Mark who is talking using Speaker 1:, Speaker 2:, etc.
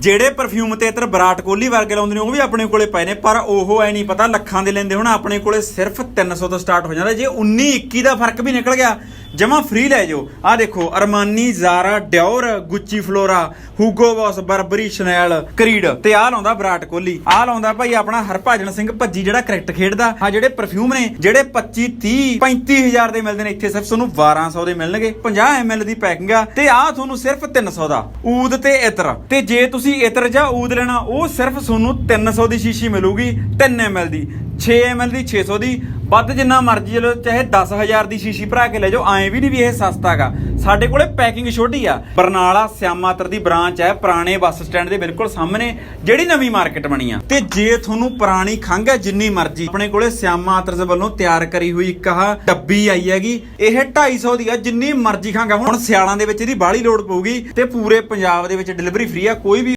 Speaker 1: ਜਿਹੜੇ ਪਰਫਿਊਮ ਤੇ ਇਤਰ ਵਿਰਾਟ ਕੋਹਲੀ ਵਰਗੇ ਲਾਉਂਦੇ ਨੇ, ਉਹ ਵੀ ਆਪਣੇ ਕੋਲੇ ਪਏ ਨੇ, ਪਰ ਉਹ ਐ ਨਹੀਂ ਪਤਾ, ਲੱਖਾਂ ਦੇ ਲੈਂਦੇ ਹੁਣ, ਆਪਣੇ ਕੋਲੇ ਸਿਰਫ 300 ਤੋਂ ਸਟਾਰਟ ਹੋ ਜਾਂਦਾ। ਜੇ 19 21 ਦਾ ਫ਼ਰਕ ਵੀ ਨਿਕਲ ਗਿਆ ਜਮਾ ਫ੍ਰੀ ਲੈ ਜਾਓ। ਆ ਦੇਖੋ, Armani, Zara, Dior, Gucci, Flora, Hugo Boss, Burberry, Chanel, Creed. ਤੇ ਆ ਲਾਉਂਦਾ ਵਿਰਾਟ ਕੋਹਲੀ। ਆ ਲਾਉਂਦਾ ਭਾਈ ਆਪਣਾ ਹਰਭਜਨ ਸਿੰਘ ਭੱਜੀ, ਜਿਹੜਾ ਕ੍ਰਿਕਟ ਖੇਡਦਾ। ਆ ਜਿਹੜੇ ਪਰਫਿਊਮ ਨੇ, ਜਿਹੜੇ 25 30 35000 ਦੇ ਮਿਲਦੇ ਨੇ, ਇੱਥੇ ਸਿਰਫ ਤੁਹਾਨੂੰ 1200 ਦੇ ਮਿਲਣਗੇ। 50 ml ਦੀ ਪੈਕਿੰਗ ਆ। ਤੇ ਆ ਤੁਹਾਨੂੰ ਸਿਰਫ 300 ਦਾ। ਊਦ ਤੇ ਇਤਰ। ਤੇ ਜੇ ਤੁਸੀਂ ਇਤਰ ਜਾਂ ਊਦ ਲੈਣਾ, ਉਹ ਸਿਰਫ ਤੁਹਾਨੂੰ 300 ਦੀ ਸ਼ੀਸ਼ੀ ਮਿਲੂਗੀ 3 ml ਦੀ। 6 ml ਦੀ 600 ਦੀ, ਵੱਧ ਜਿੰਨਾ ਮਰਜ਼ੀ ਲਓ, ਚਾਹੇ 10000 ਦੀ ਸ਼ੀਸ਼ੀ ਭਰਾ ਕੇ ਲੈ ਜਾਓ, ਐਂ ਵੀ ਨਹੀਂ ਵੀ ਇਹ ਸਸਤਾ ਸਾਡੇ ਕੋਲੇ ਪੈਕਿੰਗ ਛੋਟੀ ਆ। ਬਰਨਾਲਾ ਸਿਆਮਾਤਰ ਦੀ ਬ੍ਰਾਂਚ ਹੈ, ਪੁਰਾਣੇ ਬੱਸ ਸਟੈਂਡ ਦੇ ਬਿਲਕੁਲ ਸਾਹਮਣੇ, ਜਿਹੜੀ ਨਵੀਂ ਮਾਰਕੀਟ ਬਣੀ ਆ। ਤੇ ਜੇ ਤੁਹਾਨੂੰ ਪੁਰਾਣੀ ਖੰਘ ਹੈ, ਜਿੰਨੀ ਮਰਜ਼ੀ, ਆਪਣੇ ਕੋਲੇ ਸਿਆਮਾਤਰ ਦੇ ਵੱਲੋਂ ਤਿਆਰ ਕਰੀ ਹੋਈ ਇੱਕ ਆਹ ਡੱਬੀ ਆਈ ਹੈਗੀ, ਇਹ 250 ਦੀ ਆ, ਜਿੰਨੀ ਮਰਜ਼ੀ ਖੰਘ ਹੁਣ ਸਿਆਲਾਂ ਦੇ ਵਿੱਚ ਇਹਦੀ ਬਾਹਲੀ ਲੋਡ ਪਊਗੀ, ਤੇ ਪੂਰੇ ਪੰਜਾਬ ਦੇ ਵਿੱਚ ਡਿਲੀਵਰੀ ਫ੍ਰੀ ਆ, ਕੋਈ ਵੀ